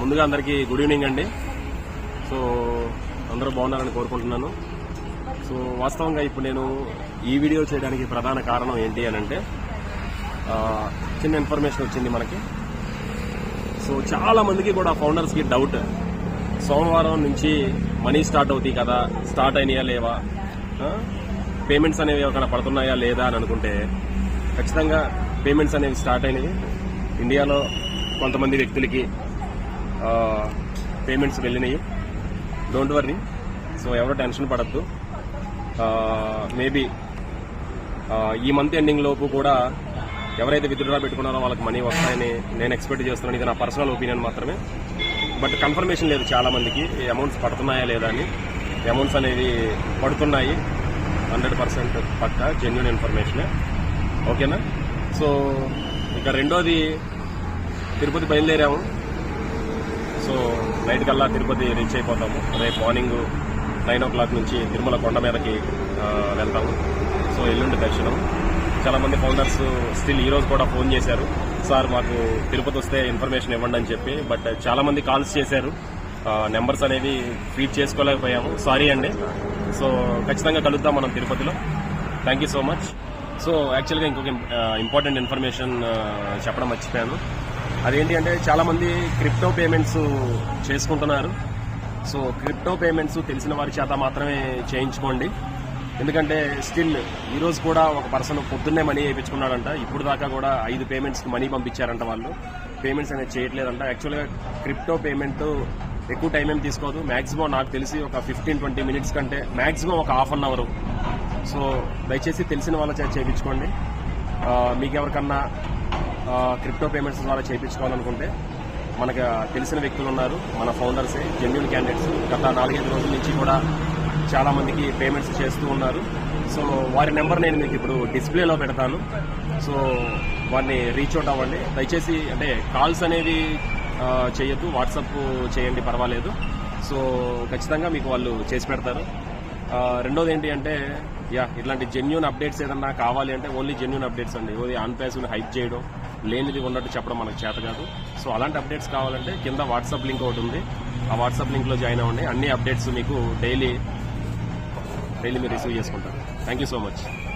ముందుగా అందరికీ good evening అండి. సో అందరూ బాగున్నారని కోరుకుంటున్నాను. సో వాస్తవంగా ఇప్పుడు నేను ఈ వీడియో చేయడానికి ప్రధాన కారణం ఏంటి అని అంటే చిన్న ఇన్ఫర్మేషన్ వచ్చింది మనకి. సో చాలా మందికి కూడా ఫౌండర్స్కి డౌట్ సోమవారం నుంచి మనీ స్టార్ట్ అవుతాయి కదా స్టార్ట్ అయినాయా లేవా? పేమెంట్స్ అనేవి ఏమైనా పడుతున్నాయా లేదా అని అనుకుంటే ఖచ్చితంగా పేమెంట్స్ అనేవి స్టార్ట్ అయినవి ఇండియాలో కొంతమంది వ్యక్తులకి పేమెంట్స్ వెళ్ళినాయి. డోంట్ వర్రీ సో ఎవరో టెన్షన్ పడద్దు. మేబీ ఈ మంత్ ఎండింగ్ లోపు కూడా ఎవరైతే విత్డ్రా పెట్టుకున్నారో వాళ్ళకి మనీ వస్తాయని నేను ఎక్స్పెక్ట్ చేస్తున్నాను. ఇది నా పర్సనల్ ఒపీనియన్ మాత్రమే. బట్ కన్ఫర్మేషన్ లేదు చాలా మందికి అమౌంట్స్ పడుతున్నాయా లేదా అని. అమౌంట్స్ అనేది పడుతున్నాయి. హండ్రెడ్ పర్సెంట్ పక్క జెన్యున్ ఇన్ఫర్మేషనే ఓకేనా సో ఇక రెండోది తిరుపతి బయలుదేరాము. సో నైట్ కల్లా తిరుపతి రీచ్ అయిపోతాము. రేపు మార్నింగ్ నైన్ ఓ క్లాక్ నుంచి తిరుమల కొండ మీదకి వెళ్తాము. సో ఎల్లుండి దర్శనం. చాలా మంది ఫౌండర్స్ స్టిల్ ఈ రోజు కూడా ఫోన్ చేశారు. సార్ మాకు తిరుపతి వస్తే ఇన్ఫర్మేషన్ ఇవ్వండి అని చెప్పి బట్ చాలా మంది కాల్స్ చేశారు. నెంబర్స్ అనేవి ఫీడ్ చేసుకోలేకపోయాము. సారీ అండి. సో ఖచ్చితంగా కలుద్దాం మనం తిరుపతిలో. Thank you so much so యాక్చువల్గా ఇంకొక ఇంపార్టెంట్ ఇన్ఫర్మేషన్ చెప్పడం మర్చిపోయాను. అదేంటి అంటే చాలామంది క్రిప్టో పేమెంట్స్ చేసుకుంటున్నారు. సో క్రిప్టో పేమెంట్స్ తెలిసిన వారి చేత మాత్రమే చేయించుకోండి. ఎందుకంటే స్టిల్ ఈరోజు కూడా ఒక పర్సన్ పొద్దున్నే మనీ వేయించుకున్నాడంట. ఇప్పుడు దాకా కూడా ఐదు పేమెంట్స్కి మనీ పంపించారంట వాళ్ళు. పేమెంట్స్ అనేది చేయట్లేదంట. యాక్చువల్గా క్రిప్టో పేమెంట్ ఎక్కువ టైం ఏం తీసుకోదు. మాక్సిమం నాకు తెలిసి ఒక ఫిఫ్టీన్ ట్వంటీ మినిట్స్ కంటే మాక్సిమం ఒక హాఫ్ అన్ అవర్. సో దయచేసి తెలిసిన వాళ్ళ చేయించుకోండి. మీకు ఎవరికన్నా క్రిప్టో పేమెంట్స్ ద్వారా చేయించుకోవాలనుకుంటే మనకు తెలిసిన వ్యక్తులు ఉన్నారు. మన ఫౌండర్సే జెన్యున్ క్యాండిడేట్స్ గత నాలుగైదు రోజుల నుంచి కూడా చాలా మందికి పేమెంట్స్ చేస్తూ ఉన్నారు. సో వారి నెంబర్ నేను మీకు ఇప్పుడు డిస్ప్లేలో పెడతాను. సో వారిని రీచ్ అవుట్ అవ్వండి. దయచేసి అంటే కాల్స్ అనేవి చేయొద్దు. వాట్సాప్ చేయండి పర్వాలేదు. సో ఖచ్చితంగా మీకు వాళ్ళు చేసి పెడతారు. రెండోది ఏంటి అంటే యా ఇట్లాంటి జెన్యున్ అప్డేట్స్ ఏదన్నా కావాలి అంటే ఓన్లీ జెన్యున్ అప్డేట్స్ అండి. ఓన్లీ ఆన్ పేస్ని హైప్ చేయడం. లేనిది ఉన్నట్టు చెప్పడం మనకు చేత కాదు. సో అలాంటి అప్డేట్స్ కావాలంటే కింద వాట్సాప్ లింక్ ఒకటి ఉంది. ఆ వాట్సాప్ లింక్లో జాయిన్ అవ్వండి. అన్ని అప్డేట్స్ మీకు డైలీ డైలీ మీరు రిసీవ్ చేసుకుంటారు. Thank you so much